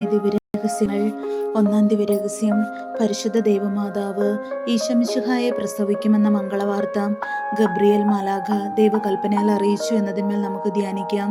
ദിവ്യരഹസ്യങ്ങൾ ഒന്നാം ദിവ്യരഹസ്യം പരിശുദ്ധ ദേവമാതാവ് ഈശമിശുഹായെ പ്രസവിക്കുമെന്ന മംഗളവാർത്ത ഗബ്രിയേൽ മാലാഖ ദൈവകൽപ്പനയാൽ അറിയിച്ചു എന്നതിന്മേൽ നമുക്ക് ധ്യാനിക്കാം.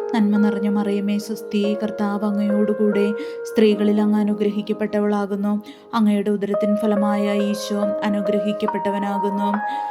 നന്മ നിറഞ്ഞ മറിയമേ സുസ്ഥി കർത്താവ് അങ്ങയോടുകൂടെ സ്ത്രീകളിൽ അങ്ങ് അനുഗ്രഹിക്കപ്പെട്ടവളാകുന്നു. അങ്ങയുടെ ഉദരത്തിൻ ഫലമായ ഈശോ അനുഗ്രഹിക്കപ്പെട്ടവനാകുന്നു.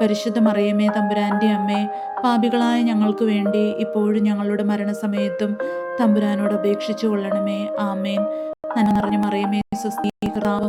പരിശുദ്ധ മറിയമേ തമ്പുരാന്റെ അമ്മേ പാപികളായ ഞങ്ങൾക്ക് വേണ്ടി ഇപ്പോഴും ഞങ്ങളുടെ മരണസമയത്തും തമ്പുരാനോട് അപേക്ഷിച്ചു കൊള്ളണമേ ആമേൻ. നന്മ നിറഞ്ഞ മറിയമേ സ്വസ്തി കർത്താവ്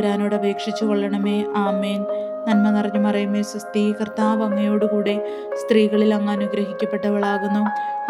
തമ്പുരാനോട് അപേക്ഷിച്ചു കൊള്ളണമേ. ആമേൻ. നന്മ നിറഞ്ഞു മറയുമേ സുസ്ഥി കർത്താവ് അങ്ങയോടുകൂടെ സ്ത്രീകളിൽ അങ്ങ് അനുഗ്രഹിക്കപ്പെട്ടവളാകുന്നു.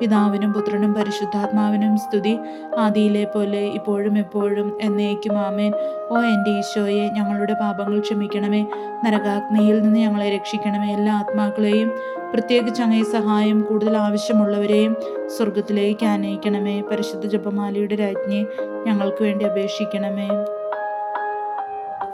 പിതാവിനും പുത്രനും പരിശുദ്ധാത്മാവിനും സ്തുതി. ആദിയിലെ പോലെ ഇപ്പോഴും എപ്പോഴും എന്നേക്കും ആമേൻ. ഓ എന്റെ ഈശോയെ ഞങ്ങളുടെ പാപങ്ങൾ ക്ഷമിക്കണമേ. നരകാഗ്നിയിൽ നിന്ന് ഞങ്ങളെ രക്ഷിക്കണമേ എല്ലാ ആത്മാക്കളെയും. പ്രത്യേകിച്ച് അങ്ങേ സഹായം കൂടുതൽ ആവശ്യമുള്ളവരെയും സ്വർഗത്തിലേക്ക് ആനയിക്കണമേ. പരിശുദ്ധ ജപമാലയുടെ രാജ്ഞി ഞങ്ങൾക്ക് വേണ്ടി അപേക്ഷിക്കണമേ.